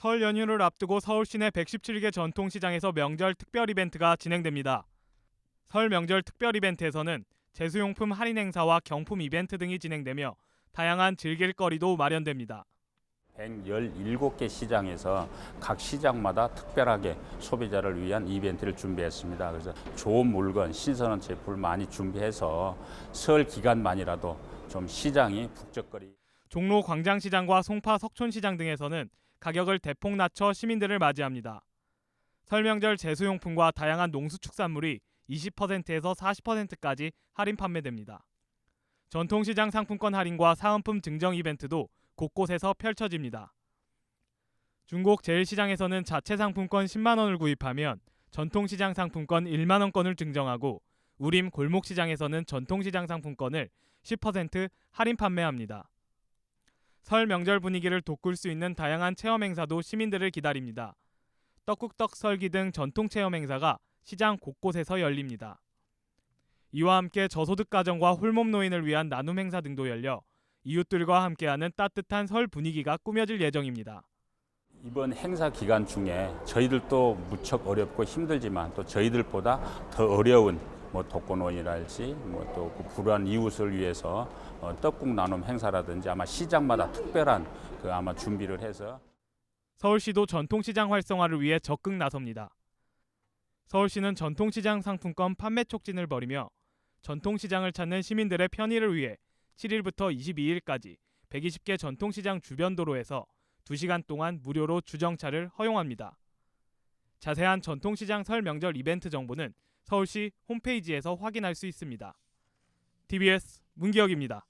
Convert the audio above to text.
설 연휴를 앞두고 서울 시내 117개 전통시장에서 명절 특별 이벤트가 진행됩니다. 설 명절 특별 이벤트에서는 제수용품 할인 행사와 경품 이벤트 등이 진행되며 다양한 즐길 거리도 마련됩니다. 117개 시장에서 각 시장마다 특별하게 소비자를 위한 이벤트를 준비했습니다. 그래서 좋은 물건, 신선한 제품을 많이 준비해서 설 기간만이라도 좀 시장이 북적거리 종로 광장시장과 송파 석촌시장 등에서는 가격을 대폭 낮춰 시민들을 맞이합니다. 설명절 제수용품과 다양한 농수축산물이 20%에서 40%까지 할인 판매됩니다. 전통시장 상품권 할인과 사은품 증정 이벤트도 곳곳에서 펼쳐집니다. 중국 제일시장에서는 자체 상품권 10만 원을 구입하면 전통시장 상품권 1만 원권을 증정하고 우림 골목시장에서는 전통시장 상품권을 10% 할인 판매합니다. 설 명절 분위기를 돋굴 수 있는 다양한 체험 행사도 시민들을 기다립니다. 떡국떡 설기 등 전통 체험 행사가 시장 곳곳에서 열립니다. 이와 함께 저소득 가정과 홀몸 노인을 위한 나눔 행사 등도 열려 이웃들과 함께하는 따뜻한 설 분위기가 꾸며질 예정입니다. 이번 행사 기간 중에 저희들도 무척 어렵고 힘들지만 또 저희들보다 더 어려운 뭐 독거노인이랄지 뭐또 그 불우한 이웃을 위해서 어, 떡국 나눔 행사라든지 아마 시장마다 특별한 그 아마 준비를 해서 서울시도 전통시장 활성화를 위해 적극 나섭니다. 서울시는 전통시장 상품권 판매 촉진을 벌이며 전통시장을 찾는 시민들의 편의를 위해 7일부터 22일까지 120개 전통시장 주변 도로에서 2시간 동안 무료로 주정차를 허용합니다. 자세한 전통시장 설 명절 이벤트 정보는 서울시 홈페이지에서 확인할 수 있습니다. TBS 문기혁입니다.